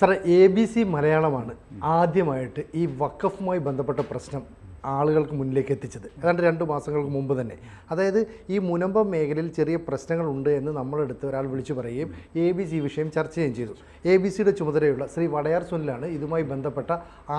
സാറേ A B C മലയാളമാണ് ആദ്യമായിട്ട് ഈ വക്കഫുമായി ബന്ധപ്പെട്ട പ്രശ്നം ആളുകൾക്ക് മുന്നിലേക്ക് എത്തിച്ചത്. ഏതാണ്ട് രണ്ട് മാസങ്ങൾക്ക് മുമ്പ് തന്നെ. അതായത് ഈ മുനമ്പം മേഖലയിൽ ചെറിയ പ്രശ്നങ്ങളുണ്ട് എന്ന് നമ്മളെടുത്ത് ഒരാൾ വിളിച്ചു പറയുകയും എ ബി സി വിഷയം ചർച്ച ചെയ്യുകയും ചെയ്തു. എ ബി സിയുടെ ചുമതലയുള്ള ശ്രീ വടയാർ സുനിലാണ് ഇതുമായി ബന്ധപ്പെട്ട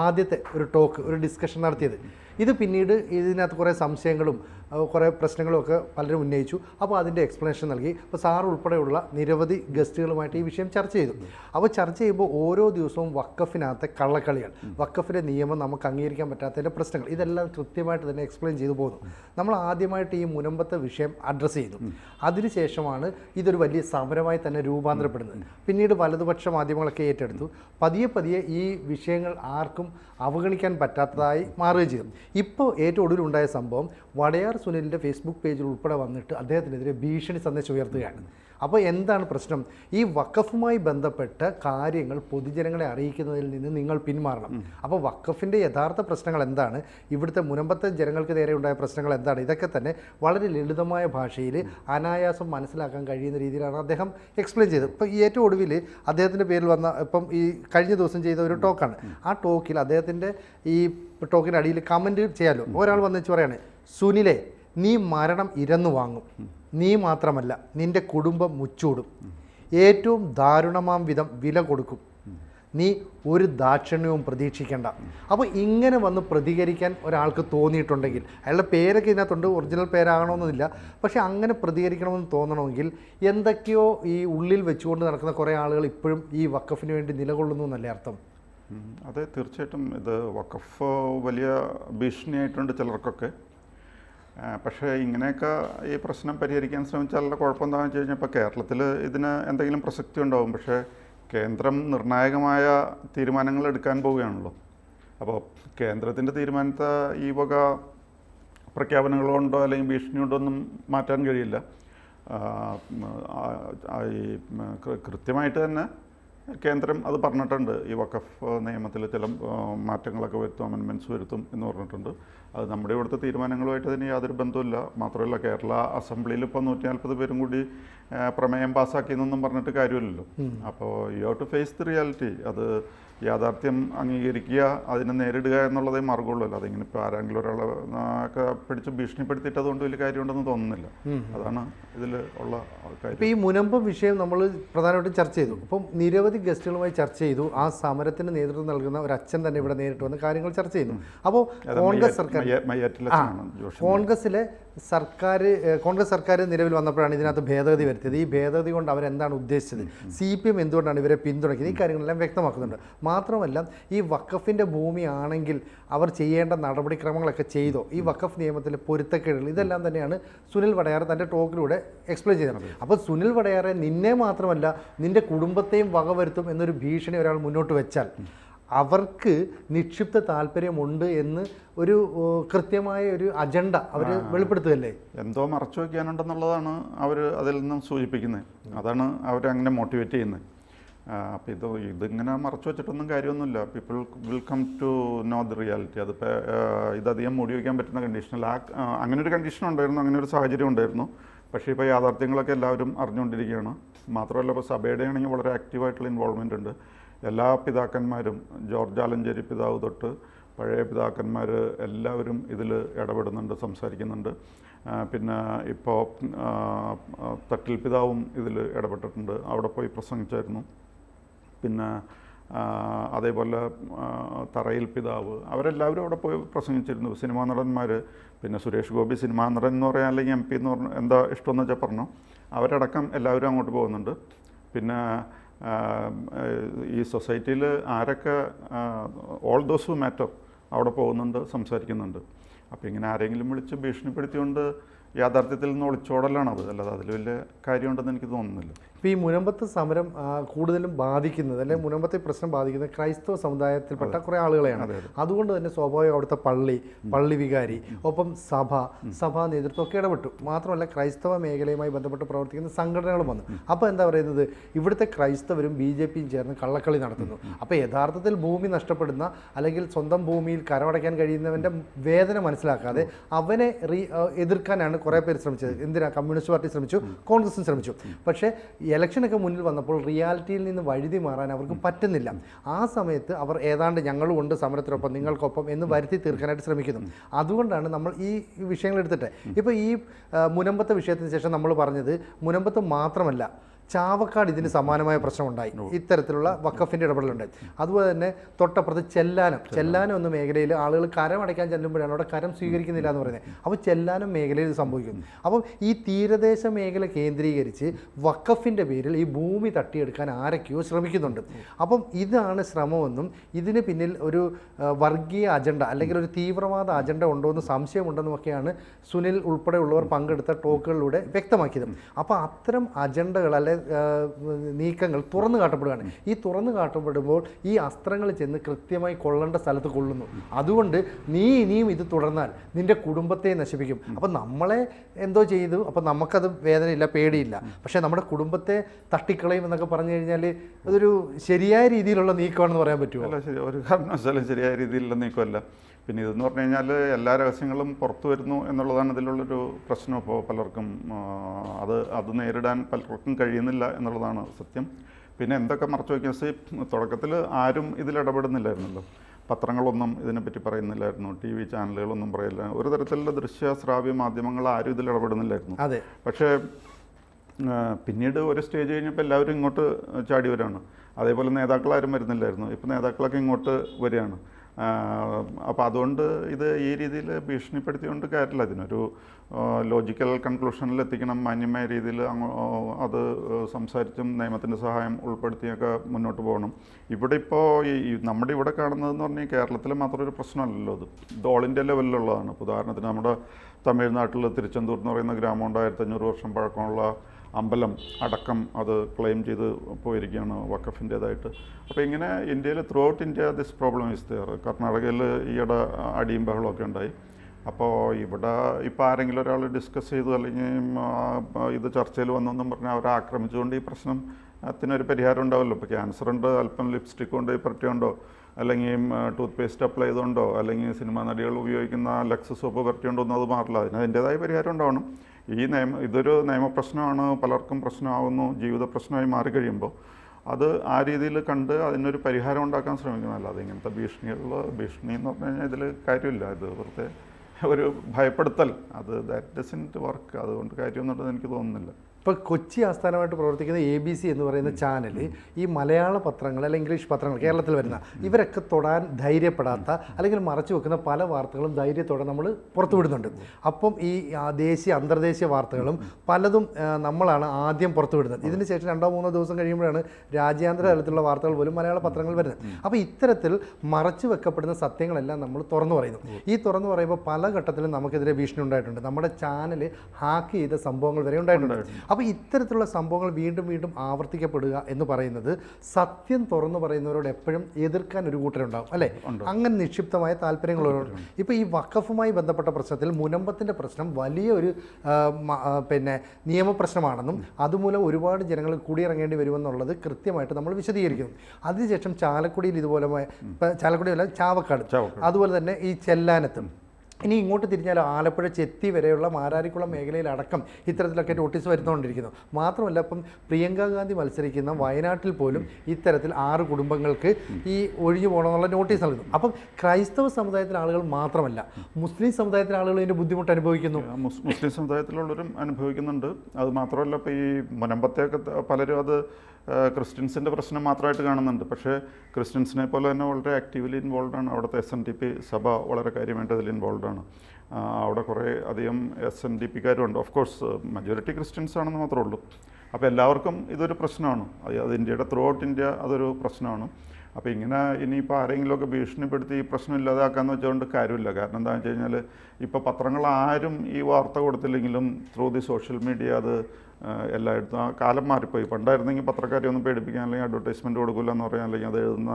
ആദ്യത്തെ ഒരു ടോക്ക് ഒരു ഡിസ്കഷൻ നടത്തിയത്. ഇത് പിന്നീട് ഇതിനകത്ത് കുറേ സംശയങ്ങളും കുറേ പ്രശ്നങ്ങളും ഒക്കെ പലരും ഉന്നയിച്ചു. അപ്പോൾ അതിന്റെ എക്സ്പ്ലനേഷൻ നൽകി. അപ്പോൾ സാർ ഉൾപ്പെടെയുള്ള നിരവധി ഗസ്റ്റുകളുമായിട്ട് ഈ വിഷയം ചർച്ച ചെയ്തു. അപ്പോൾ ചർച്ച ചെയ്യുമ്പോൾ ഓരോ ദിവസവും വക്കഫിനകത്തെ കള്ളക്കളികൾ വക്കഫിന്റെ നിയമം നമുക്ക് അംഗീകരിക്കാൻ പറ്റാത്തതിന്റെ പ്രശ്നങ്ങൾ ഇതെല്ലാം കൃത്യമായിട്ട് തന്നെ എക്സ്പ്ലെയിൻ ചെയ്തു പോകുന്നു നമ്മൾ ആദ്യമായിട്ട് ഈ മുനമ്പത്തെ വിഷയം അഡ്രസ്സ് ചെയ്തു. അതിനുശേഷമാണ് ഇതൊരു വലിയ സമരമായി തന്നെ രൂപാന്തരപ്പെടുന്നത്. പിന്നീട് വലതുപക്ഷ മാധ്യമങ്ങളൊക്കെ ഏറ്റെടുത്തു. പതിയെ പതിയെ ഈ വിഷയങ്ങൾ ആർക്കും അവഗണിക്കാൻ പറ്റാത്തതായി മാറുകയും ചെയ്തു. ഇപ്പോൾ ഏറ്റവും ഒടുവിലുണ്ടായ സംഭവം വടയാർ സുനിലിന്റെ ഫേസ്ബുക്ക് പേജിൽ ഉൾപ്പെടെ വന്നിട്ട് അദ്ദേഹത്തിനെതിരെ ഭീഷണി സന്ദേശം ഉയർത്തുകയാണ്. അപ്പോൾ എന്താണ് പ്രശ്നം? ഈ വക്കഫുമായി ബന്ധപ്പെട്ട കാര്യങ്ങൾ പൊതുജനങ്ങളെ അറിയിക്കുന്നതിൽ നിന്ന് നിങ്ങൾ പിന്മാറണം. അപ്പോൾ വക്കഫിന്റെ യഥാർത്ഥ പ്രശ്നങ്ങൾ എന്താണ്? ഇവിടുത്തെ മുനമ്പത്തെ ജനങ്ങൾക്ക് നേരെ ഉണ്ടായ പ്രശ്നങ്ങൾ എന്താണ്? ഇതൊക്കെ തന്നെ വളരെ ലളിതമായ ഭാഷയിൽ അനായാസം മനസ്സിലാക്കാൻ കഴിയുന്ന രീതിയിലാണ് അദ്ദേഹം എക്സ്പ്ലെയിൻ ചെയ്തത്. ഇപ്പോൾ ഈ ഏറ്റവും ഒടുവിൽ അദ്ദേഹത്തിന്റെ പേരിൽ വന്ന ഇപ്പം ഈ കഴിഞ്ഞ ദിവസം ചെയ്ത ഒരു ടോക്കാണ്. ആ ടോക്കിൽ അദ്ദേഹത്തിന്റെ ഈ ടോക്കിന്റെ അടിയിൽ കമന്റ് ചെയ്യാമല്ലോ ഒരാൾ വന്ന് വെച്ച് പറയാണ് സുനിലെ നീ മരണം ഇരന്നു വാങ്ങും. നീ മാത്രമല്ല നിന്റെ കുടുംബം മുച്ചൂടും. ഏറ്റവും ദാരുണമാം വിധം വില കൊടുക്കും. നീ ഒരു ദാക്ഷിണ്യവും പ്രതീക്ഷിക്കേണ്ട. അപ്പോൾ ഇങ്ങനെ വന്ന് പ്രതികരിക്കാൻ ഒരാൾക്ക് തോന്നിയിട്ടുണ്ടെങ്കിൽ അയാളുടെ പേരൊക്കെ ഇതിനകത്തുണ്ട് ഒറിജിനൽ പേരാകണമെന്നില്ല പക്ഷേ അങ്ങനെ പ്രതികരിക്കണമെന്ന് തോന്നണമെങ്കിൽ എന്തൊക്കെയോ ഈ ഉള്ളിൽ വെച്ചുകൊണ്ട് നടക്കുന്ന കുറേ ആളുകൾ ഇപ്പോഴും ഈ വക്കഫിന് വേണ്ടി നിലകൊള്ളുന്നു എന്നല്ലേ അർത്ഥം. അതെ തീർച്ചയായിട്ടും ഇത് വക്കഫ് വലിയ ഭീഷണിയായിട്ടുണ്ട് ചിലർക്കൊക്കെ. പക്ഷേ ഇങ്ങനെയൊക്കെ ഈ പ്രശ്നം പരിഹരിക്കാൻ ശ്രമിച്ചാൽ കുഴപ്പമെന്താണെന്ന് വെച്ച് കഴിഞ്ഞാൽ ഇപ്പോൾ കേരളത്തിൽ ഇതിന് എന്തെങ്കിലും പ്രസക്തി ഉണ്ടാവും. പക്ഷേ കേന്ദ്രം നിർണായകമായ തീരുമാനങ്ങൾ എടുക്കാൻ പോവുകയാണല്ലോ. അപ്പോൾ കേന്ദ്രത്തിന്റെ തീരുമാനത്തെ ഈ വക പ്രഖ്യാപനങ്ങൾ കൊണ്ടോ അല്ലെങ്കിൽ ഭീഷണി കൊണ്ടോ ഒന്നും മാറ്റാൻ കഴിയില്ല. ഈ കൃത്യമായിട്ട് തന്നെ കേന്ദ്രം അത് പറഞ്ഞിട്ടുണ്ട്. ഈ വഖഫ് നിയമത്തിൽ ചില മാറ്റങ്ങളൊക്കെ വരുത്തും അമെൻമെന്റ്സ് വരുത്തും എന്ന് പറഞ്ഞിട്ടുണ്ട്. അത് നമ്മുടെ ഇവിടുത്തെ തീരുമാനങ്ങളുമായിട്ട് തന്നെ യാതൊരു ബന്ധമില്ല മാത്രമല്ല കേരള അസംബ്ലിയിൽ ഇപ്പോൾ നൂറ്റി നാൽപ്പത് പേരും കൂടി പ്രമേയം പാസ്സാക്കിയെന്നൊന്നും പറഞ്ഞിട്ട് കാര്യമില്ലല്ലോ. അപ്പോൾ you have to face the reality അത് യാഥാർത്ഥ്യം അംഗീകരിക്കുക അതിനെ നേരിടുക എന്നുള്ളതേ മാർഗമുള്ളൂ അതിങ്ങനെ ഇപ്പോൾ ആരെങ്കിലും ഒരാളെ ഒക്കെ പിടിച്ച് ഭീഷണിപ്പെടുത്തിയിട്ട് അതുകൊണ്ട് വലിയ കാര്യമുണ്ടെന്ന് തോന്നുന്നില്ല. അതാണ് ഇതിൽ ഉള്ള കാര്യം. ഇപ്പോൾ ഈ മുനമ്പ് വിഷയം നമ്മൾ പ്രധാനമായിട്ടും ചർച്ച ചെയ്തു. അപ്പം നിരവധി ഗസ്റ്റുകളുമായി ചർച്ച ചെയ്തു. ആ സമരത്തിന് നേതൃത്വം നൽകുന്ന ഒരു അച്ഛൻ തന്നെ ഇവിടെ നേരിട്ട് വന്ന് കാര്യങ്ങൾ ചർച്ച ചെയ്യുന്നു അപ്പോൾ കോൺഗ്രസ് സർക്കാർ കോൺഗ്രസിലെ സർക്കാർ കോൺഗ്രസ് സർക്കാർ നിലവിൽ വന്നപ്പോഴാണ് ഇതിനകത്ത് ഭേദഗതി വരുത്തിയത്. ഈ ഭേദഗതി കൊണ്ട് അവരെന്താണ് ഉദ്ദേശിച്ചത്? സി പി എം എന്തുകൊണ്ടാണ് ഇവരെ പിന്തുണയ്ക്കുന്നത്? ഈ കാര്യങ്ങളെല്ലാം വ്യക്തമാക്കുന്നുണ്ട്. മാത്രമല്ല ഈ വക്കഫിന്റെ ഭൂമിയാണെങ്കിൽ അവർ ചെയ്യേണ്ട നടപടിക്രമങ്ങളൊക്കെ ചെയ്തോ? ഈ വക്കഫ് നിയമത്തിലെ പൊരുത്തക്കേടുകൾ ഇതെല്ലാം തന്നെയാണ് സുനിൽ വടയാർ തന്റെ ടോക്കിലൂടെ എക്സ്പ്ലെയിൻ ചെയ്തത്. അപ്പോൾ സുനിൽ വടയാറെ നിന്നെ മാത്രമല്ല നിന്റെ കുടുംബത്തെയും വകവരുത്തും എന്നൊരു ഭീഷണി ഒരാൾ മുന്നോട്ട് വെച്ചാൽ അവർക്ക് നിക്ഷിപ്ത താല്പര്യമുണ്ട് എന്ന് ഒരു കൃത്യമായ ഒരു അജണ്ട അവർ വെളിപ്പെടുത്തുകയല്ലേ? എന്തോ മറച്ചു വയ്ക്കാനുണ്ടെന്നുള്ളതാണ് അവർ അതിൽ നിന്നും സൂചിപ്പിക്കുന്നത്. അതാണ് അവരങ്ങനെ മോട്ടിവേറ്റ് ചെയ്യുന്നത്. അപ്പോൾ ഇത് ഇതിങ്ങനെ മറച്ചു വെച്ചിട്ടൊന്നും കാര്യമൊന്നുമില്ല. People will come to know the reality അതിപ്പോൾ ഇതധികം മൂടി വയ്ക്കാൻ പറ്റുന്ന കണ്ടീഷനല്ല ആ, അങ്ങനെ ഒരു കണ്ടീഷൻ ഉണ്ടായിരുന്നു അങ്ങനെ ഒരു സാഹചര്യം ഉണ്ടായിരുന്നു. പക്ഷേ ഇപ്പോൾ യാഥാർത്ഥ്യങ്ങളൊക്കെ എല്ലാവരും അറിഞ്ഞുകൊണ്ടിരിക്കുകയാണ്. മാത്രമല്ല ഇപ്പോൾ സഭയുടെ ആണെങ്കിൽ വളരെ ആക്റ്റീവായിട്ടുള്ള ഇൻവോൾവ്മെന്റ് ഉണ്ട്. എല്ലാ പിതാക്കന്മാരും ജോർജ് ആലഞ്ചേരി പിതാവ് തൊട്ട് പഴയ പിതാക്കന്മാർ എല്ലാവരും ഇതിൽ ഇടപെടുന്നുണ്ട് സംസാരിക്കുന്നുണ്ട്. പിന്നെ ഇപ്പോൾ തട്ടിൽ പിതാവും ഇതിൽ ഇടപെട്ടിട്ടുണ്ട്. അവിടെ പോയി പ്രസംഗിച്ചായിരുന്നു. പിന്നെ അതേപോലെ തറയിൽ പിതാവ്. അവരെല്ലാവരും അവിടെ പോയി പ്രസംഗിച്ചിരുന്നു. സിനിമാ നടന്മാർ പിന്നെ സുരേഷ് ഗോപി സിനിമാ നടൻ എന്ന് പറയാൻ അല്ലെങ്കിൽ എം പി എന്ന് പറഞ്ഞ എന്താ ഇഷ്ടമെന്ന് വെച്ചാൽ പറഞ്ഞു. അവരടക്കം എല്ലാവരും അങ്ങോട്ട് പോകുന്നുണ്ട്. പിന്നെ ഈ സൊസൈറ്റിയിൽ ആരൊക്കെ ഓൾ ദോസ് ഹു മാറ്റർ അവിടെ പോകുന്നുണ്ട് സംസാരിക്കുന്നുണ്ട്. അപ്പോൾ ഇങ്ങനെ ആരെങ്കിലും വിളിച്ച് ഭീഷണിപ്പെടുത്തിക്കൊണ്ട് യാഥാർത്ഥ്യത്തിൽ നിന്ന് ഒളിച്ചോടലാണത് അല്ലാതെ അതിൽ വലിയ കാര്യമുണ്ടെന്ന് എനിക്ക് തോന്നുന്നില്ല. ഇപ്പോൾ ഈ മുനമ്പത്ത് സമരം കൂടുതലും ബാധിക്കുന്നത് അല്ലെങ്കിൽ മുനമ്പത്തെ പ്രശ്നം ബാധിക്കുന്നത് ക്രൈസ്തവ സമുദായത്തിൽപ്പെട്ട കുറേ ആളുകളെയാണ്. അതെ, അതെ. അതുകൊണ്ട് തന്നെ സ്വാഭാവികം അവിടുത്തെ പള്ളി പള്ളി വികാരി ഒപ്പം സഭ സഭാ നേതൃത്വം ഒക്കെ ഇടപെട്ടു. മാത്രമല്ല ക്രൈസ്തവ മേഖലയുമായി ബന്ധപ്പെട്ട് പ്രവർത്തിക്കുന്ന സംഘടനകളും വന്നു. അപ്പോൾ എന്താ പറയുന്നത്? ഇവിടുത്തെ ക്രൈസ്തവരും ബി ജെ പിയും ചേർന്ന് കള്ളക്കളി നടത്തുന്നു. അപ്പോൾ യഥാർത്ഥത്തിൽ ഭൂമി നഷ്ടപ്പെടുന്ന അല്ലെങ്കിൽ സ്വന്തം ഭൂമിയിൽ കരമടയ്ക്കാൻ കഴിയുന്നവന്റെ വേദന മനസ്സിലാക്കാതെ അവനെ റീ എതിർക്കാനാണ് കുറേ പേര് ശ്രമിച്ചത്. എന്തിനാ? കമ്മ്യൂണിസ്റ്റ് പാർട്ടി ശ്രമിച്ചു കോൺഗ്രസും ശ്രമിച്ചു. പക്ഷേ ഇലക്ഷനൊക്കെ മുന്നിൽ വന്നപ്പോൾ റിയാലിറ്റിയിൽ നിന്ന് വഴുതി മാറാൻ അവർക്ക് പറ്റുന്നില്ല. ആ സമയത്ത് അവർ ഏതാണ്ട് ഞങ്ങളും ഉണ്ട് സമരത്തിനൊപ്പം നിങ്ങൾക്കൊപ്പം എന്ന് വരുത്തി തീർക്കാനായിട്ട് ശ്രമിക്കുന്നു. അതുകൊണ്ടാണ് നമ്മൾ ഈ വിഷയങ്ങൾ എടുത്തിട്ട്. ഇപ്പോൾ ഈ മുനമ്പത്തെ വിഷയത്തിന് ശേഷം നമ്മൾ പറഞ്ഞത് മുനമ്പത്ത് മാത്രമല്ല ചാവക്കാട് ഇതിന് സമാനമായ പ്രശ്നമുണ്ടായി. ഇത്തരത്തിലുള്ള വക്കഫിന്റെ ഇടപെടലുണ്ടായി. അതുപോലെ തന്നെ തൊട്ടപ്പുറത്ത് ചെല്ലാനം. ചെല്ലാനം. എന്ന മേഖലയിൽ ആളുകൾ കരമടയ്ക്കാൻ ചെല്ലുമ്പോഴാണ് അവിടെ കരം സ്വീകരിക്കുന്നില്ല എന്ന് പറയുന്നത്. അപ്പോൾ ചെല്ലാനം മേഖലയിൽ സംഭവിക്കുന്നു അപ്പം ഈ തീരദേശ മേഖല കേന്ദ്രീകരിച്ച് വക്കഫിന്റെ പേരിൽ ഈ ഭൂമി തട്ടിയെടുക്കാൻ ആരൊക്കെയോ ശ്രമിക്കുന്നുണ്ട്. അപ്പം ഇതാണ് ശ്രമമെന്നും ഇതിന് പിന്നിൽ ഒരു വർഗീയ അജണ്ട അല്ലെങ്കിൽ ഒരു തീവ്രവാദ അജണ്ട ഉണ്ടോ എന്ന് സംശയമുണ്ടെന്നുമൊക്കെയാണ് സുനിൽ ഉൾപ്പെടെയുള്ളവർ പങ്കെടുത്ത ടോക്കുകളിലൂടെ വ്യക്തമാക്കിയത്. അപ്പോൾ അത്തരം അജണ്ടകൾ അല്ലെ നീക്കങ്ങൾ തുറന്നു കാട്ടപ്പെടുകയാണ്. ഈ തുറന്നു കാട്ടപ്പെടുമ്പോൾ ഈ അസ്ത്രങ്ങൾ ചെന്ന് കൃത്യമായി കൊള്ളേണ്ട സ്ഥലത്ത് കൊള്ളുന്നു. അതുകൊണ്ട് നീ ഇനിയും ഇത് തുടർന്നാൽ നിന്റെ കുടുംബത്തെ നശിപ്പിക്കും. അപ്പം നമ്മളെ എന്തോ ചെയ്തു. അപ്പം നമുക്കത് വേദനയില്ല പേടിയില്ല. പക്ഷേ നമ്മുടെ കുടുംബത്തെ തട്ടിക്കളയും എന്നൊക്കെ പറഞ്ഞു കഴിഞ്ഞാൽ അതൊരു ശരിയായ രീതിയിലുള്ള നീക്കമാണെന്ന് പറയാൻ പറ്റുമോ? അല്ല ശരി. ഒരു കാരണവശാലും ശരിയായ രീതിയിലുള്ള നീക്കമല്ല. പിന്നെ ഇതെന്ന് പറഞ്ഞു കഴിഞ്ഞാൽ എല്ലാ രഹസ്യങ്ങളും പുറത്തു വരുന്നു എന്നുള്ളതാണ് ഇതിലുള്ളൊരു പ്രശ്നം. ഇപ്പോൾ പലർക്കും അത് അത് നേരിടാൻ പലർക്കും കഴിയുന്നില്ല എന്നുള്ളതാണ് സത്യം. പിന്നെ എന്തൊക്കെ മറച്ചു വയ്ക്കാൻ സി തുടക്കത്തിൽ ആരും ഇതിൽ ഇടപെടുന്നില്ലായിരുന്നല്ലോ. പത്രങ്ങളൊന്നും ഇതിനെപ്പറ്റി പറയുന്നില്ലായിരുന്നു. ടി വി ചാനലുകളൊന്നും പറയില്ല. ഒരു തരത്തിലുള്ള ദൃശ്യ ശ്രാവ്യ മാധ്യമങ്ങൾ ആരും ഇതിൽ ഇടപെടുന്നില്ലായിരുന്നു. അതെ. പക്ഷേ പിന്നീട് ഒരു സ്റ്റേജ് കഴിഞ്ഞപ്പോൾ എല്ലാവരും ഇങ്ങോട്ട് ചാടി വരികയാണ്. അതേപോലെ നേതാക്കളാരും വരുന്നില്ലായിരുന്നു. ഇപ്പോൾ നേതാക്കളൊക്കെ ഇങ്ങോട്ട് വരികയാണ്. അപ്പോൾ അതുകൊണ്ട് ഇത് ഈ രീതിയിൽ ഭീഷണിപ്പെടുത്തിക്കൊണ്ട് കാര്യമില്ല അതിനൊരു ലോജിക്കൽ കൺക്ലൂഷനിൽ എത്തിക്കണം മാന്യമായ രീതിയിൽ അത് സംസാരിച്ചും നിയമത്തിന്റെ സഹായം ഉൾപ്പെടുത്തിയൊക്കെ മുന്നോട്ട് പോകണം. ഇവിടെ ഇപ്പോൾ ഈ നമ്മുടെ ഇവിടെ കാണുന്നതെന്ന് പറഞ്ഞാൽ കേരളത്തിൽ മാത്രം ഒരു പ്രശ്നമല്ലല്ലോ അത്. ഇത് ഓൾ ഇന്ത്യ ലെവലിലുള്ളതാണ് ഉദാഹരണത്തിന് നമ്മുടെ തമിഴ്നാട്ടിൽ തിരുച്ചെന്തൂർ എന്ന് പറയുന്ന ഗ്രാമമുണ്ട് ആയിരത്തഞ്ഞൂറ് വർഷം പഴക്കമുള്ള അമ്പലം അടക്കം അത് ക്ലെയിം ചെയ്ത് പോയിരിക്കുകയാണ് വക്കഫിന്റേതായിട്ട് അപ്പോൾ ഇങ്ങനെ ഇന്ത്യയിൽ throughout India this problem is there കർണാടകയിൽ ഈയിടെ അടിയും ബഹളമൊക്കെ ഉണ്ടായി. അപ്പോൾ ഇവിടെ ഇപ്പോൾ ആരെങ്കിലും ഒരാൾ ഡിസ്കസ് ചെയ്തു അല്ലെങ്കിൽ ഇത് ചർച്ചയിൽ വന്നെന്നും പറഞ്ഞാൽ അവരെ ആക്രമിച്ചുകൊണ്ട് ഈ പ്രശ്നം അതിനൊരു പരിഹാരം ഉണ്ടാവുമല്ലോ. ഇപ്പോൾ ക്യാൻസർ ഉണ്ട് അല്പം ലിപ്സ്റ്റിക് കൊണ്ട് പറ്റിയുണ്ടോ അല്ലെങ്കിൽ ടൂത്ത് പേസ്റ്റ് അപ്ലൈ ചെയ്തുകൊണ്ടോ അല്ലെങ്കിൽ സിനിമാ നടികൾ ഉപയോഗിക്കുന്ന ലക്സ് സോപ്പ് പറ്റിയുണ്ടോ ഒന്നും അത് മാറില്ല. അതിന് അതിന്റേതായ പരിഹാരം ഉണ്ടാവണം. ഈ നിയമ ഇതൊരു നിയമപ്രശ്നമാണ് പലർക്കും പ്രശ്നമാകുന്നു ജീവിത പ്രശ്നമായി മാറിക്കഴിയുമ്പോൾ അത് ആ രീതിയിൽ കണ്ട് അതിനൊരു പരിഹാരം ഉണ്ടാക്കാൻ ശ്രമിക്കുന്നതല്ല അത് ഇങ്ങനത്തെ ഭീഷണികളിൽ ഭീഷണി എന്ന് പറഞ്ഞു കഴിഞ്ഞാൽ ഇതിൽ കാര്യമില്ല. ഇത് വെറുതെ ഒരു ഭയപ്പെടുത്തൽ. അത് ദാറ്റ് ഡസന്റ് വർക്ക് അതുകൊണ്ട് കാര്യമൊന്നുണ്ടെന്ന് എനിക്ക് തോന്നുന്നില്ല. ഇപ്പോൾ കൊച്ചി ആസ്ഥാനമായിട്ട് പ്രവർത്തിക്കുന്ന എ ബി സി എന്ന് പറയുന്ന ചാനൽ ഈ മലയാള പത്രങ്ങൾ അല്ലെങ്കിൽ ഇംഗ്ലീഷ് പത്രങ്ങൾ കേരളത്തിൽ വരുന്ന ഇവരൊക്കെ തൊടാൻ ധൈര്യപ്പെടാത്ത അല്ലെങ്കിൽ മറച്ചു വെക്കുന്ന പല വാർത്തകളും ധൈര്യത്തോടെ നമ്മൾ പുറത്തുവിടുന്നുണ്ട് അപ്പം ഈ ദേശീയ അന്തർദേശീയ വാർത്തകളും പലതും നമ്മളാണ് ആദ്യം പുറത്തുവിടുന്നത് ഇതിന് ശേഷം രണ്ടോ മൂന്നോ ദിവസം കഴിയുമ്പോഴാണ് രാജ്യാന്തര തലത്തിലുള്ള വാർത്തകൾ പോലും മലയാള പത്രങ്ങൾ വരുന്നത്. അപ്പോൾ ഇത്തരത്തിൽ മറച്ചു വെക്കപ്പെടുന്ന സത്യങ്ങളെല്ലാം നമ്മൾ തുറന്നു പറയുന്നു. ഈ തുറന്നു പറയുമ്പോൾ പല ഘട്ടത്തിലും നമുക്കെതിരെ ഭീഷണി ഉണ്ടായിട്ടുണ്ട്. നമ്മുടെ ചാനൽ ഹാക്ക് ചെയ്ത സംഭവങ്ങൾ വരെ ഉണ്ടായിട്ടുണ്ട്. അപ്പോൾ ഇത്തരത്തിലുള്ള സംഭവങ്ങൾ വീണ്ടും വീണ്ടും ആവർത്തിക്കപ്പെടുക എന്ന് പറയുന്നത് സത്യം തുറന്നു പറയുന്നവരോട് എപ്പോഴും എതിർക്കാൻ ഒരു കൂട്ടരുണ്ടാവും അല്ലേ? അങ്ങനെ നിക്ഷിപ്തമായ താല്പര്യങ്ങളോട് ഇപ്പോൾ ഈ വഖഫുമായി ബന്ധപ്പെട്ട പ്രശ്നത്തിൽ മുനമ്പത്തിന്റെ പ്രശ്നം വലിയ ഒരു പിന്നെ നിയമപ്രശ്നമാണെന്നും അതുമൂലം ഒരുപാട് ജനങ്ങൾ കൂടിയിറങ്ങേണ്ടി വരുമെന്നുള്ളത് കൃത്യമായിട്ട് നമ്മൾ വിശദീകരിക്കുന്നു. അതിനുശേഷം ചാലക്കുടിയിൽ ഇതുപോലെ ചാലക്കുടിയല്ല ചാവക്കാട്. അതുപോലെ തന്നെ ഈ ചെല്ലാനത്തും. ഇനി ഇങ്ങോട്ട് തിരിഞ്ഞാൽ ആലപ്പുഴ ചെത്തി വരെയുള്ള മാരാരിക്കുളം മേഖലയിലടക്കം ഇത്തരത്തിലൊക്കെ നോട്ടീസ് വരുന്നുകൊണ്ടിരിക്കുന്നു. മാത്രമല്ല ഇപ്പം പ്രിയങ്ക ഗാന്ധി മത്സരിക്കുന്ന വയനാട്ടിൽ പോലും ഇത്തരത്തിൽ ആറ് കുടുംബങ്ങൾക്ക് ഈ ഒഴിഞ്ഞു പോകണമെന്നുള്ള നോട്ടീസ് നൽകുന്നു. അപ്പം ക്രൈസ്തവ സമുദായത്തിലെ ആളുകൾ മാത്രമല്ല മുസ്ലിം സമുദായത്തിലെ ആളുകൾ ഇതിന്റെ ബുദ്ധിമുട്ട് അനുഭവിക്കുന്നു. മുസ്ലിം സമുദായത്തിലുള്ളവരും അനുഭവിക്കുന്നുണ്ട്. അത് മാത്രമല്ല ഇപ്പോൾ ഈ മുനമ്പത്തെയൊക്കെ പലരും അത് ക്രിസ്ത്യൻസിന്റെ പ്രശ്നം മാത്രമായിട്ട് കാണുന്നുണ്ട്. പക്ഷേ ക്രിസ്ത്യൻസിനെ പോലെ തന്നെ വളരെ ആക്റ്റീവ്ലി ഇൻവോൾവ് ആണ്. അവിടുത്തെ എസ് എൻ ഡി പി സഭ വളരെ കാര്യമായിട്ട് അതിൽ ഇൻവോൾവ് ആണ്. അവിടെ കുറേ അധികം എസ് എൻ ഡി പിക്കാരുണ്ട് ഓഫ് കോഴ്സ് മെജോറിറ്റി ക്രിസ്ത്യൻസ് ആണെന്ന് മാത്രമേ ഉള്ളൂ. അപ്പോൾ എല്ലാവർക്കും ഇതൊരു പ്രശ്നമാണ്. അത് ഇന്ത്യയുടെ ത്രൂ ഔട്ട് ഇന്ത്യ അതൊരു പ്രശ്നമാണ്. അപ്പോൾ ഇങ്ങനെ ഇനിയിപ്പോൾ ആരെങ്കിലുമൊക്കെ ഭീഷണിപ്പെടുത്തി ഈ പ്രശ്നം ഇല്ലാതാക്കാന്ന് വെച്ചുകൊണ്ട് കാര്യമില്ല. കാരണം എന്താണെന്ന് വെച്ച് കഴിഞ്ഞാൽ ഇപ്പോൾ പത്രങ്ങൾ ആരും ഈ വാർത്ത കൊടുത്തില്ലെങ്കിലും ത്രൂ ദി സോഷ്യൽ മീഡിയ അത് എല്ലായിടത്തും ആ കാലം മാറിപ്പോയി. പണ്ടായിരുന്നെങ്കിൽ പത്രക്കാരെ ഒന്ന് പേടിപ്പിക്കാൻ അല്ലെങ്കിൽ അഡ്വർടൈസ്മെന്റ് കൊടുക്കില്ല എന്ന് പറയാൻ അല്ലെങ്കിൽ അത് എഴുതുന്ന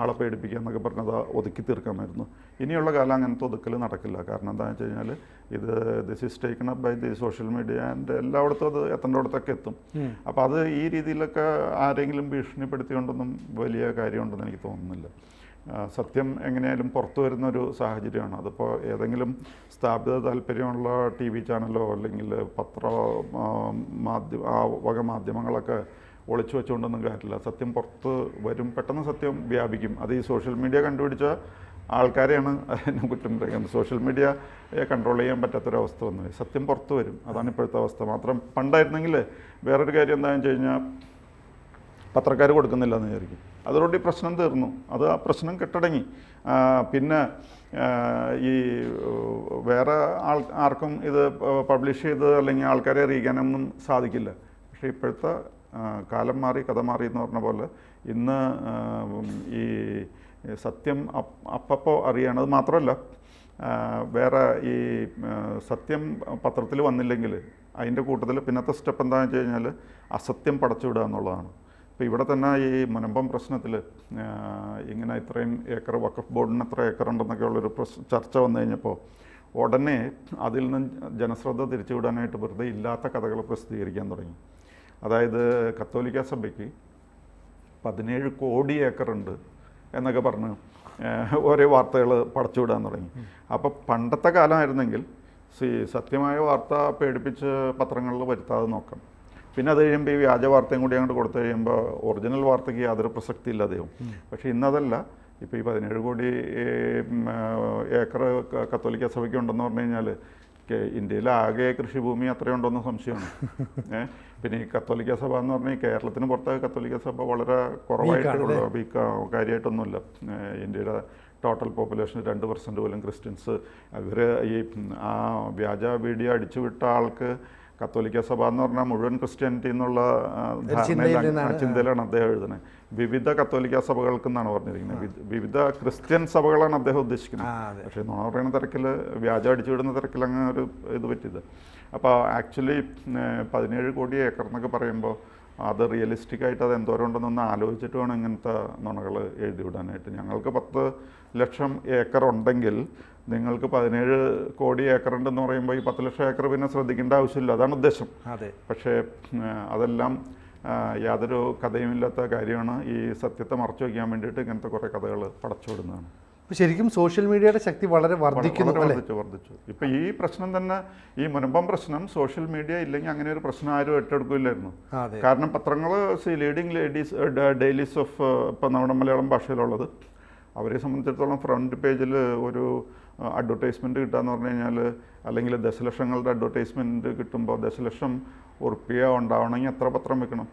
ആളെ പേടിപ്പിക്കുക എന്നൊക്കെ പറഞ്ഞത് ഒതുക്കി തീർക്കാമായിരുന്നു. ഇനിയുള്ള കാലം അങ്ങനത്തെ ഒതുക്കൽ നടക്കില്ല. കാരണം എന്താണെന്ന് വെച്ച് കഴിഞ്ഞാൽ ഇത് this is taken up by the social media and എല്ലായിടത്തും അത് എത്തേണ്ടയിടത്തൊക്കെ എത്തും. അപ്പോൾ അത് ഈ രീതിയിലൊക്കെ ആരെങ്കിലും ഭീഷണിപ്പെടുത്തിയുണ്ടെന്നും വലിയ കാര്യമുണ്ടെന്ന് എനിക്ക് തോന്നുന്നില്ല. സത്യം എങ്ങനെയായാലും പുറത്തു വരുന്ന ഒരു സാഹചര്യമാണ്. അതിപ്പോൾ ഏതെങ്കിലും സ്ഥാപിത താല്പര്യമുള്ള ടി വി ചാനലോ അല്ലെങ്കിൽ പത്ര മാധ്യമ ആ വക മാധ്യമങ്ങളൊക്കെ ഒളിച്ചു വെച്ചുകൊണ്ടൊന്നും കാര്യമില്ല. സത്യം പുറത്ത് വരും. പെട്ടെന്ന് സത്യം വ്യാപിക്കും. അത് ഈ സോഷ്യൽ മീഡിയ കണ്ടുപിടിച്ച ആൾക്കാരെയാണ് അതിനെ കുറ്റം പറയുന്നത്. സോഷ്യൽ മീഡിയ കൺട്രോൾ ചെയ്യാൻ പറ്റാത്തൊരവസ്ഥ വന്നു. സത്യം പുറത്തു വരും. അതാണ് ഇപ്പോഴത്തെ അവസ്ഥ. മാത്രം പണ്ടായിരുന്നെങ്കിൽ വേറൊരു കാര്യം എന്താണെന്ന് വെച്ച് കഴിഞ്ഞാൽ പത്രക്കാർ കൊടുക്കുന്നില്ല എന്ന് വിചാരിക്കും. അതോടുകൂടി പ്രശ്നം തീർന്നു. അത് ആ പ്രശ്നം കെട്ടടങ്ങി. പിന്നെ ഈ വേറെ ആൾ ആർക്കും ഇത് പബ്ലിഷ് ചെയ്ത് അല്ലെങ്കിൽ ആൾക്കാരെ അറിയിക്കാനൊന്നും സാധിക്കില്ല. പക്ഷേ ഇപ്പോഴത്തെ കാലം മാറി കഥ മാറി എന്ന് പറഞ്ഞ പോലെ ഇന്ന് ഈ സത്യം അപ്പ് അപ്പപ്പോൾ അറിയണത് മാത്രമല്ല വേറെ ഈ സത്യം പത്രത്തിൽ വന്നില്ലെങ്കിൽ അതിന്റെ കൂട്ടത്തിൽ പിന്നത്തെ സ്റ്റെപ്പ് എന്താണെന്ന് വെച്ച് കഴിഞ്ഞാൽ അസത്യം പടച്ചുവിടുക എന്നുള്ളതാണ്. ഇപ്പോൾ ഇവിടെ തന്നെ ഈ മുനമ്പം പ്രശ്നത്തിൽ ഇങ്ങനെ ഇത്രയും ഏക്കർ വഖഫ് ബോർഡിന് എത്ര ഏക്കർ ഉണ്ടെന്നൊക്കെ ഉള്ളൊരു പ്രശ്ന ചർച്ച വന്നു കഴിഞ്ഞപ്പോൾ ഉടനെ അതിൽ നിന്ന് ജനശ്രദ്ധ തിരിച്ചുവിടാനായിട്ട് വെറുതെ ഇല്ലാത്ത കഥകൾ പ്രസിദ്ധീകരിക്കാൻ തുടങ്ങി. അതായത് കത്തോലിക്ക സഭയ്ക്ക് പതിനേഴ് കോടി ഏക്കറുണ്ട് എന്നൊക്കെ പറഞ്ഞ് ഓരോ വാർത്തകൾ പടച്ചുവിടാൻ തുടങ്ങി. അപ്പോൾ പണ്ടത്തെ കാലമായിരുന്നെങ്കിൽ സത്യമായ വാർത്ത പേടിപ്പിച്ച് പത്രങ്ങളിൽ വരുത്താതെ നോക്കാം. പിന്നെ അത് കഴിയുമ്പോൾ ഈ വ്യാജ വാർത്തയും കൂടി അങ്ങോട്ട് കൊടുത്തു കഴിയുമ്പോൾ ഒറിജിനൽ വാർത്തയ്ക്ക് യാതൊരു പ്രസക്തി ഇല്ല അദ്ദേഹം പക്ഷേ ഇന്നതല്ല. ഇപ്പോൾ ഈ പതിനേഴ് കോടി ഏക്കർ കത്തോലിക്ക സഭയ്ക്ക് ഉണ്ടെന്ന് പറഞ്ഞു കഴിഞ്ഞാൽ ഇന്ത്യയിൽ ആകെ കൃഷിഭൂമി അത്രയുണ്ടോന്ന് സംശയമാണ്. ഏഹ് പിന്നെ ഈ കത്തോലിക്ക സഭ എന്ന് പറഞ്ഞാൽ കേരളത്തിന് പുറത്ത് കത്തോലിക്ക സഭ വളരെ കുറവായിട്ടുള്ള കാര്യമായിട്ടൊന്നുമില്ല ഇന്ത്യയുടെ ടോട്ടൽ പോപ്പുലേഷൻ രണ്ട് പെർസെന്റ് പോലും ക്രിസ്ത്യൻസ് ഇവർ ഈ ആ വ്യാജ വീഡിയോ അടിച്ചുവിട്ട ആൾക്ക് കത്തോലിക്ക സഭ എന്ന് പറഞ്ഞാൽ മുഴുവൻ ക്രിസ്ത്യാനിറ്റി എന്നുള്ള ചിന്തയിലാണ് അദ്ദേഹം എഴുതുന്നത്. വിവിധ കത്തോലിക്ക സഭകൾക്ക് എന്നാണ് പറഞ്ഞിരിക്കുന്നത്. വിവിധ ക്രിസ്ത്യൻ സഭകളാണ് അദ്ദേഹം ഉദ്ദേശിക്കുന്നത്. പക്ഷെ നുണ പറയുന്ന തിരക്കിൽ വ്യാജം അടിച്ചുവിടുന്ന തിരക്കിൽ അങ്ങനെ ഒരു ഇത് പറ്റിയത്. അപ്പോൾ ആക്ച്വലി പതിനേഴ് കോടി ഏക്കർ എന്നൊക്കെ പറയുമ്പോൾ അത് റിയലിസ്റ്റിക് ആയിട്ട് അത് എന്തോരം ഉണ്ടെന്നൊന്ന് ആലോചിച്ചിട്ട് വേണം ഇങ്ങനത്തെ നുണകൾ എഴുതി വിടാനായിട്ട് ഞങ്ങൾക്ക് പത്ത് ലക്ഷം ഏക്കർ ഉണ്ടെങ്കിൽ നിങ്ങൾക്ക് പതിനേഴ് കോടി ഏക്കർ ഉണ്ടെന്ന് പറയുമ്പോൾ ഈ പത്ത് ലക്ഷം ഏക്കർ പിന്നെ ശ്രദ്ധിക്കേണ്ട ആവശ്യമില്ല. അതാണ് ഉദ്ദേശം. അതെ. പക്ഷേ അതെല്ലാം യാതൊരു കഥയുമില്ലാത്ത കാര്യമാണ് ഈ സത്യത്തെ മറച്ചു വയ്ക്കാൻ വേണ്ടിയിട്ട് ഇങ്ങനത്തെ കുറേ കഥകൾ പടച്ചുവിടുന്നതാണ് അപ്പോൾ ശരിക്കും സോഷ്യൽ മീഡിയയുടെ ശക്തി വളരെ വർദ്ധിക്കുന്നു വർദ്ധിച്ചു വർദ്ധിച്ചു. ഇപ്പം ഈ പ്രശ്നം തന്നെ ഈ മുനമ്പം പ്രശ്നം സോഷ്യൽ മീഡിയ ഇല്ലെങ്കിൽ അങ്ങനെ ഒരു പ്രശ്നം ആരും ഏറ്റെടുക്കില്ലായിരുന്നു. കാരണം പത്രങ്ങൾ the leading ladies dailies of ഇപ്പം നമ്മുടെ മലയാളം ഭാഷയിലുള്ളത് അവരെ സംബന്ധിച്ചിടത്തോളം ഫ്രണ്ട് പേജിൽ ഒരു അഡ്വർടൈസ്മെന്റ് കിട്ടുകയെന്ന് പറഞ്ഞു കഴിഞ്ഞാൽ അല്ലെങ്കിൽ ദശലക്ഷങ്ങളുടെ അഡ്വർടൈസ്മെന്റ് കിട്ടുമ്പോൾ ദശലക്ഷം ഉറുപ്പിക ഉണ്ടാവണമെങ്കിൽ എത്ര പത്രം വെക്കണം?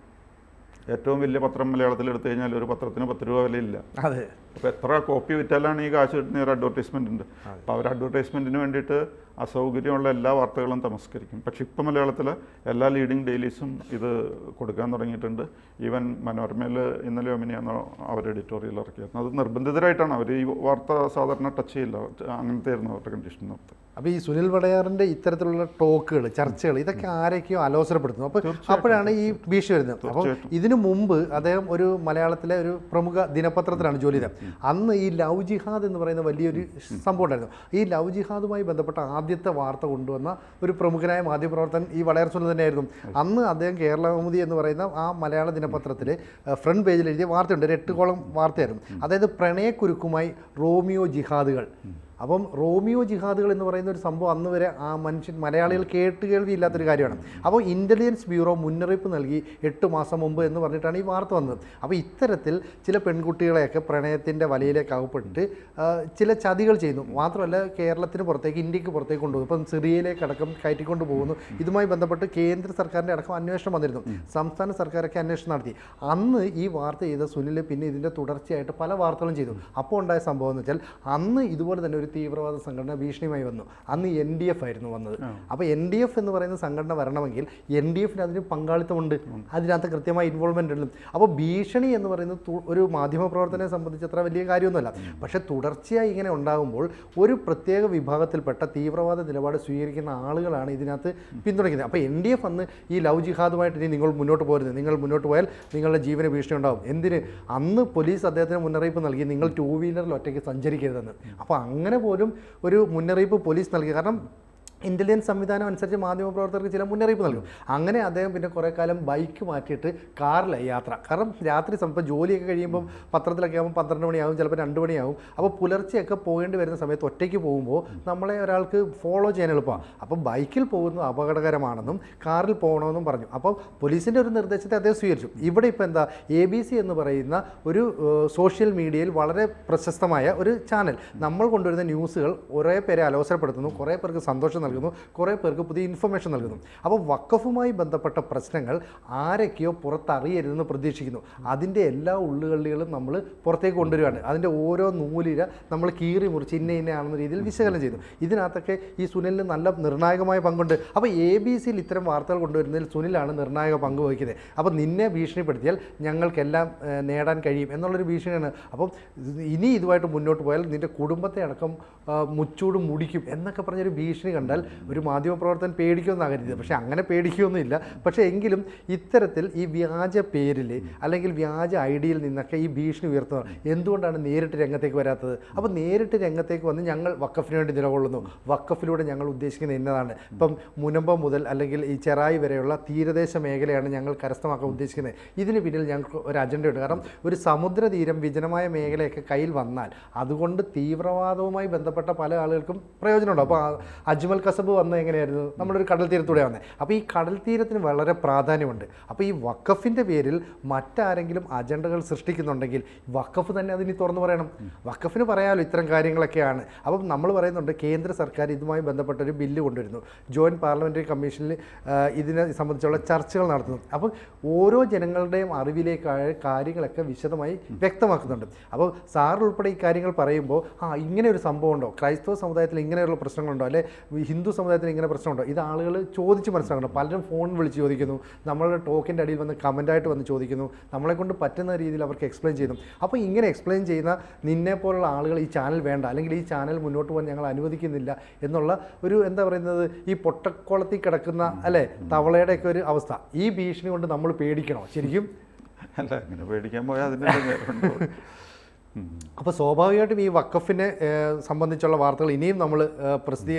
ഏറ്റവും വലിയ പത്രം മലയാളത്തിൽ എടുത്തു കഴിഞ്ഞാൽ ഒരു പത്രത്തിന് പത്ത് രൂപ വിലയില്ല. അതെ. അപ്പോൾ എത്ര കോപ്പി വിറ്റാലാണ് ഈ കാശ് കിട്ടുന്ന ഒരു അഡ്വർടൈസ്മെന്റ് ഉണ്ട്. അപ്പോൾ അവർ അഡ്വർടൈസ്മെന്റിന് വേണ്ടിയിട്ട് അസൗകര്യമുള്ള എല്ലാ വാർത്തകളും തമസ്കരിക്കും. പക്ഷേ ഇപ്പം മലയാളത്തിൽ എല്ലാ ലീഡിങ് ഡെയിലീസും ഇത് കൊടുക്കാൻ തുടങ്ങിയിട്ടുണ്ട്. ഈവൻ മനോരമയിൽ ഇന്നലെ ഒമിനിയാണ് അവർ എഡിറ്റോറിയൽ ഇറക്കിയത് അത് നിർബന്ധിതരായിട്ടാണ്. അവർ ഈ വാർത്ത സാധാരണ ടച്ച് ചെയ്യില്ല. അങ്ങനത്തെ ആയിരുന്നു അവരുടെ കണ്ടീഷൻ നിർത്തുക അപ്പോൾ ഈ സുനിൽ വടയാറിന്റെ ഇത്തരത്തിലുള്ള ടോക്കുകൾ ചർച്ചകൾ ഇതൊക്കെ ആരെയൊക്കെയോ അലോസരപ്പെടുത്തുന്നു. അപ്പോൾ അപ്പോഴാണ് ഈ ഭീഷണി വരുന്നത്. അപ്പോൾ ഇതിനു മുമ്പ് അദ്ദേഹം ഒരു മലയാളത്തിലെ ഒരു പ്രമുഖ ദിനപത്രത്തിലാണ് ജോലി ചെയ്തത്. അന്ന് ഈ ലവ് ജിഹാദ് എന്ന് പറയുന്ന വലിയൊരു സംഭവം ഉണ്ടായിരുന്നു. ഈ ലവ് ജിഹാദുമായി ബന്ധപ്പെട്ട ആദ്യത്തെ വാർത്ത കൊണ്ടുവന്ന ഒരു പ്രമുഖനായ മാധ്യമപ്രവർത്തകൻ ഈ വളയർ സുനിൽ തന്നെയായിരുന്നു. അന്ന് അദ്ദേഹം കേരളകൗമുദി എന്ന് പറയുന്ന ആ മലയാള ദിനപത്രത്തിൽ ഫ്രണ്ട് പേജിൽ എഴുതിയ വാർത്തയുണ്ട്. ഒരു എട്ട് കോളം വാർത്തയായിരുന്നു. അതായത് പ്രണയക്കുരുക്കുമായി റോമിയോ ജിഹാദുകൾ. അപ്പം റോമിയോ ജിഹാദുകൾ എന്ന് പറയുന്ന ഒരു സംഭവം അന്ന് വരെ ആ മനുഷ്യൻ മലയാളികൾ കേട്ട് കേൾവി ഇല്ലാത്തൊരു കാര്യമാണ്. അപ്പോൾ ഇന്റലിജൻസ് ബ്യൂറോ മുന്നറിയിപ്പ് നൽകി എട്ട് മാസം മുമ്പ് എന്ന് പറഞ്ഞിട്ടാണ് ഈ വാർത്ത വന്നത്. അപ്പോൾ ഇത്തരത്തിൽ ചില പെൺകുട്ടികളെയൊക്കെ പ്രണയത്തിന്റെ വലയിലേക്ക് അകപ്പെട്ട് ചില ചതികൾ ചെയ്യുന്നു. മാത്രമല്ല കേരളത്തിന് പുറത്തേക്ക് ഇന്ത്യയ്ക്ക് പുറത്തേക്ക് കൊണ്ടുപോകും ഇപ്പം സിറിയയിലേക്ക് അടക്കം കയറ്റിക്കൊണ്ട് പോകുന്നു. ഇതുമായി ബന്ധപ്പെട്ട് കേന്ദ്ര സർക്കാരിന്റെ അടക്കം അന്വേഷണം വന്നിരുന്നു. സംസ്ഥാന സർക്കാരൊക്കെ അന്വേഷണം നടത്തി. അന്ന് ഈ വാർത്ത ചെയ്ത സുനിൽ പിന്നെ ഇതിന്റെ തുടർച്ചയായിട്ട് പല വാർത്തകളും ചെയ്തു. അപ്പോൾ ഉണ്ടായ സംഭവം എന്ന് വെച്ചാൽ അന്ന് ഇതുപോലെ തന്നെ ഒരു തീവ്രവാദ സംഘടന ഭീഷണിയുമായി വന്നു. അന്ന് എൻ ഡി എഫ് ആയിരുന്നു വന്നത്. അപ്പോൾ എൻ ഡി എഫ് എന്ന് പറയുന്ന സംഘടന വരണമെങ്കിൽ എൻ ഡി എഫിന് അതിന് പങ്കാളിത്തമുണ്ട്. അതിനകത്ത് കൃത്യമായ ഇൻവോൾവ്മെന്റ് ഉണ്ട്. അപ്പോൾ ഭീഷണി എന്ന് പറയുന്നത് ഒരു മാധ്യമപ്രവർത്തനെ സംബന്ധിച്ച് അത്ര വലിയ കാര്യമൊന്നുമല്ല. പക്ഷേ തുടർച്ചയായി ഇങ്ങനെ ഉണ്ടാകുമ്പോൾ ഒരു പ്രത്യേക വിഭാഗത്തിൽപ്പെട്ട തീവ്രവാദ നിലപാട് സ്വീകരിക്കുന്ന ആളുകളാണ് ഇതിനകത്ത് പിന്തുണയ്ക്കുന്നത്. അപ്പോൾ എൻ ഡി എഫ് അന്ന് ഈ ലവ് ജിഹാദുമായിട്ട് ഇനി നിങ്ങൾ മുന്നോട്ട് പോരുത്. നിങ്ങൾ മുന്നോട്ട് പോയാൽ നിങ്ങളുടെ ജീവന് ഭീഷണി ഉണ്ടാകും എന്തിന്? അന്ന് പോലീസ് അദ്ദേഹത്തിന് മുന്നറിയിപ്പ് നൽകി നിങ്ങൾ ടൂ വീലറിൽ ഒറ്റയ്ക്ക് സഞ്ചരിക്കരുതെന്ന്. അപ്പോൾ അങ്ങനെ പോലും ഒരു മുന്നറിയിപ്പ് പോലീസ് നൽകി. കാരണം ഇന്റലിജൻസ് സംവിധാനം അനുസരിച്ച് മാധ്യമപ്രവർത്തകർക്ക് ചില മുന്നറിയിപ്പ് നൽകും. അങ്ങനെ അദ്ദേഹം പിന്നെ കുറേ കാലം ബൈക്ക് മാറ്റിയിട്ട് കാറിലായി യാത്ര. കാരണം രാത്രി സമയത്ത് ജോലിയൊക്കെ കഴിയുമ്പോൾ പത്രത്തിലൊക്കെ ആകുമ്പോൾ പന്ത്രണ്ട് മണിയാകും ചിലപ്പോൾ രണ്ട് മണിയാകും അപ്പോൾ പുലർച്ചെയൊക്കെ പോകേണ്ടി വരുന്ന സമയത്ത് ഒറ്റയ്ക്ക് പോകുമ്പോൾ നമ്മളെ ഒരാൾക്ക് ഫോളോ ചെയ്യാൻ എളുപ്പമാണ്. അപ്പോൾ ബൈക്കിൽ പോകുന്നത് അപകടകരമാണെന്നും കാറിൽ പോകണമെന്നും പറഞ്ഞു. അപ്പോൾ പോലീസിന്റെ ഒരു നിർദ്ദേശത്തെ അദ്ദേഹം സ്വീകരിച്ചു. ഇവിടെ ഇപ്പോൾ എന്താ എ ബി സി എന്ന് പറയുന്ന ഒരു സോഷ്യൽ മീഡിയയിൽ വളരെ പ്രശസ്തമായ ഒരു ചാനൽ. നമ്മൾ കൊണ്ടുവരുന്ന ന്യൂസുകൾ കുറേ പേരെ അലോസരപ്പെടുത്തുന്നു കുറേ പേർക്ക് സന്തോഷം നൽകുന്നു. കുറേ പേർക്ക് പുതിയ ഇൻഫർമേഷൻ നൽകുന്നു. അപ്പോൾ വക്കഫുമായി ബന്ധപ്പെട്ട പ്രശ്നങ്ങൾ ആരൊക്കെയോ പുറത്തറിയരുതെന്ന് പ്രതീക്ഷിക്കുന്നു. അതിന്റെ എല്ലാ ഉള്ളുകളികളും നമ്മൾ പുറത്തേക്ക് കൊണ്ടുവരികയാണ്. അതിന്റെ ഓരോ നൂലിര നമ്മൾ കീറി മുറിച്ച് ഇന്ന ഇന്നയാണെന്ന രീതിയിൽ വിശകലനം ചെയ്തു ഇതിനകത്തൊക്കെ ഈ സുനിലിന് നല്ല നിർണായകമായ പങ്കുണ്ട്. അപ്പോൾ എ ബി സിയിൽ ഇത്തരം വാർത്തകൾ കൊണ്ടുവരുന്നതിൽ സുനിലാണ് നിർണായക പങ്ക് വഹിക്കുന്നത്. അപ്പോൾ നിന്നെ ഭീഷണിപ്പെടുത്തിയാൽ ഞങ്ങൾക്കെല്ലാം നേടാൻ കഴിയും എന്നുള്ളൊരു ഭീഷണിയാണ്. അപ്പം ഇനി ഇതുമായിട്ട് മുന്നോട്ട് പോയാൽ നിന്റെ കുടുംബത്തെ അടക്കം മുച്ചൂട് മുടിക്കും എന്നൊക്കെ പറഞ്ഞൊരു ഭീഷണി കണ്ടാൽ ഒരു മാധ്യമപ്രവർത്തകൻ പേടിക്കുമെന്നാണ് കരുതിയത്. പക്ഷേ അങ്ങനെ പേടിക്കുകയൊന്നുമില്ല. പക്ഷേ എങ്കിലും ഇത്തരത്തിൽ ഈ വ്യാജ പേരിൽ അല്ലെങ്കിൽ വ്യാജ ഐഡിയിൽ നിന്നൊക്കെ ഈ ഭീഷണി ഉയർത്തുന്നത് എന്തുകൊണ്ടാണ് നേരിട്ട് രംഗത്തേക്ക് വരാത്തത്? അപ്പോൾ നേരിട്ട് രംഗത്തേക്ക് വന്ന് ഞങ്ങൾ വക്കഫിന് വേണ്ടി നിലകൊള്ളുന്നു. വക്കഫിലൂടെ ഞങ്ങൾ ഉദ്ദേശിക്കുന്നത് ഇന്നതാണ്. ഇപ്പം മുനമ്പ മുതൽ അല്ലെങ്കിൽ ഈ ചെറായി വരെയുള്ള തീരദേശ മേഖലയാണ് ഞങ്ങൾ കരസ്ഥമാക്കാൻ ഉദ്ദേശിക്കുന്നത്. ഇതിന് പിന്നിൽ ഞങ്ങൾക്ക് ഒരു അജണ്ടയുണ്ട്. കാരണം ഒരു സമുദ്രതീരം വിജനമായ മേഖലയൊക്കെ കയ്യിൽ വന്നാൽ അതുകൊണ്ട് തീവ്രവാദവുമായി ബന്ധപ്പെട്ട പല ആളുകൾക്കും പ്രയോജനമുണ്ട്. അപ്പോൾ അജ്മൽ കസബ് വന്നത് എങ്ങനെയായിരുന്നു? നമ്മളൊരു കടൽ തീരത്തൂടെ വന്നത് അപ്പോൾ ഈ കടൽ തീരത്തിന് വളരെ പ്രാധാന്യമുണ്ട്. അപ്പോൾ ഈ വക്കഫിന്റെ പേരിൽ മറ്റാരെങ്കിലും അജണ്ടകൾ സൃഷ്ടിക്കുന്നുണ്ടെങ്കിൽ വക്കഫ് തന്നെ അതിന് തുറന്നു പറയണം. വക്കഫിന് പറയാമല്ലോ ഇത്തരം കാര്യങ്ങളൊക്കെയാണ്. അപ്പം നമ്മൾ പറയുന്നുണ്ട് കേന്ദ്ര സർക്കാർ ഇതുമായി ബന്ധപ്പെട്ട ഒരു ബില്ല് കൊണ്ടുവരുന്നു. ജോയിന്റ് പാർലമെന്ററി കമ്മീഷനിൽ ഇതിനെ സംബന്ധിച്ചുള്ള ചർച്ചകൾ നടത്തുന്നു. അപ്പോൾ ഓരോ ജനങ്ങളുടെയും അറിവിലേക്കായ കാര്യങ്ങളൊക്കെ വിശദമായി വ്യക്തമാക്കുന്നുണ്ട്. അപ്പോൾ സാർ ഉൾപ്പെടെ ഈ കാര്യങ്ങൾ പറയുമ്പോൾ ആ ഇങ്ങനെ ഒരു സംഭവം ഉണ്ടോ? ക്രൈസ്തവ സമുദായത്തിൽ ഇങ്ങനെയുള്ള പ്രശ്നങ്ങളുണ്ടോ? അല്ലെ ഹിന്ദു സമുദായത്തിന് ഇങ്ങനെ പ്രശ്നമുണ്ടോ? ഇത് ആളുകൾ ചോദിച്ച് മനസ്സിലാക്കണം. പലരും ഫോൺ വിളിച്ച് ചോദിക്കുന്നു. നമ്മളുടെ ടോക്കിന്റെ അടിയിൽ വന്ന് കമന്റായിട്ട് വന്ന് ചോദിക്കുന്നു. നമ്മളെ കൊണ്ട് പറ്റുന്ന രീതിയിൽ അവർക്ക് എക്സ്പ്ലെയിൻ ചെയ്യുന്നു. അപ്പോൾ ഇങ്ങനെ എക്സ്പ്ലെയിൻ ചെയ്യുന്ന നിന്നെ പോലുള്ള ആളുകൾ ഈ ചാനൽ വേണ്ട. അല്ലെങ്കിൽ ഈ ചാനൽ മുന്നോട്ട് പോകാൻ ഞങ്ങൾ അനുവദിക്കുന്നില്ല എന്നുള്ള ഒരു എന്താ പറയുന്നത്? ഈ പൊട്ടക്കുളത്തിൽ കിടക്കുന്ന അല്ലേ? തവളയുടെയൊക്കെ ഒരു അവസ്ഥ. ഈ ഭീഷണി കൊണ്ട് നമ്മൾ പേടിക്കണോ? ശരിക്കും? അല്ല അങ്ങനെ പേടിക്കാൻ പോയാൽ അതിന്റെ. അപ്പോൾ സ്വാഭാവികമായിട്ടും ഈ വക്കഫിനെ സംബന്ധിച്ചുള്ള വാർത്തകൾ ഇനിയും നമ്മൾ പ്രസിദ്ധീ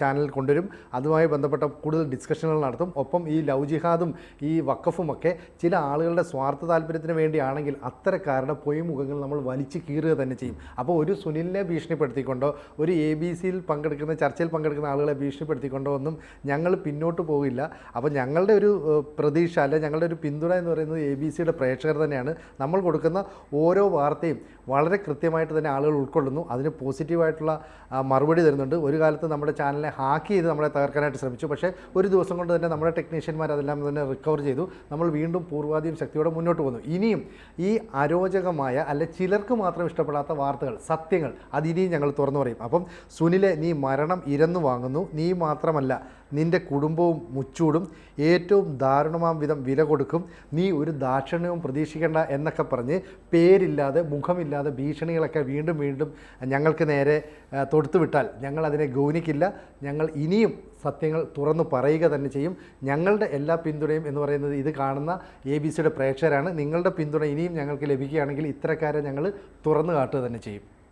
ചാനലിൽ കൊണ്ടുവരും. അതുമായി ബന്ധപ്പെട്ട കൂടുതൽ ഡിസ്കഷനുകൾ നടത്തും. ഒപ്പം ഈ ലവ് ജിഹാദും ഈ വക്കഫും ഒക്കെ ചില ആളുകളുടെ സ്വാർത്ഥ താല്പര്യത്തിന് വേണ്ടിയാണെങ്കിൽ അത്തരക്കാരുടെ പൊയ്മുഖങ്ങൾ നമ്മൾ വലിച്ചു കീറുക തന്നെ ചെയ്യും. അപ്പോൾ ഒരു സുനിലിനെ ഭീഷണിപ്പെടുത്തിക്കൊണ്ടോ ഒരു എ ബി സിയിൽ പങ്കെടുക്കുന്ന ചർച്ചയിൽ പങ്കെടുക്കുന്ന ആളുകളെ ഭീഷണിപ്പെടുത്തിക്കൊണ്ടോ ഒന്നും ഞങ്ങൾ പിന്നോട്ട് പോകില്ല. അപ്പോൾ ഞങ്ങളുടെ ഒരു പ്രതീക്ഷ അല്ലെ ഞങ്ങളുടെ ഒരു പിന്തുണ എന്ന് പറയുന്നത് എ ബി സിയുടെ പ്രേക്ഷകർ തന്നെയാണ്. നമ്മൾ കൊടുക്കുന്ന ഓരോ വാർത്തയും വളരെ കൃത്യമായിട്ട് തന്നെ ആളുകൾ ഉൾക്കൊള്ളുന്നു. അതിന് പോസിറ്റീവായിട്ടുള്ള മറുപടി തരുന്നുണ്ട്. ഒരു കാലത്ത് നമ്മുടെ ചാനലിനെ ഹാക്ക് ചെയ്ത് നമ്മളെ തകർക്കാനായിട്ട് ശ്രമിച്ചു. പക്ഷേ ഒരു ദിവസം കൊണ്ട് തന്നെ നമ്മുടെ ടെക്നീഷ്യന്മാർ അതെല്ലാം തന്നെ റിക്കവർ ചെയ്തു. നമ്മൾ വീണ്ടും പൂർവാധികം ശക്തിയോടെ മുന്നോട്ട് പോകുന്നു. ഇനിയും ഈ അരോചകമായ അല്ലെ ചിലർക്ക് മാത്രം ഇഷ്ടപ്പെടാത്ത വാർത്തകൾ സത്യങ്ങൾ അതിനിയും ഞങ്ങൾ തുറന്നു പറയും. അപ്പം സുനിലെ നീ മരണം ഇരന്നു വാങ്ങുന്നു. നീ മാത്രമല്ല നിന്റെ കുടുംബവും മുച്ചൂടും. ഏറ്റവും ദാരുണമാം വിധം വില കൊടുക്കും. നീ ഒരു ദാക്ഷിണ്യവും പ്രതീക്ഷിക്കേണ്ട എന്നൊക്കെ പറഞ്ഞ് പേരില്ലാതെ മുഖമില്ലാതെ ഭീഷണികളൊക്കെ വീണ്ടും വീണ്ടും ഞങ്ങൾക്ക് നേരെ തൊടുത്തുവിട്ടാൽ ഞങ്ങൾ അതിനെ ഗൗനിക്കില്ല. ഞങ്ങൾ ഇനിയും സത്യങ്ങൾ തുറന്നു പറയുക തന്നെ ചെയ്യും. ഞങ്ങളുടെ എല്ലാ പിന്തുണയും എന്ന് പറയുന്നത് ഇത് കാണുന്ന എ ബി സിയുടെ പ്രേക്ഷകരാണ്. നിങ്ങളുടെ പിന്തുണ ഇനിയും ഞങ്ങൾക്ക് ലഭിക്കുകയാണെങ്കിൽ ഇത്തരക്കാരെ ഞങ്ങൾ തുറന്നു കാട്ടുക തന്നെ ചെയ്യും.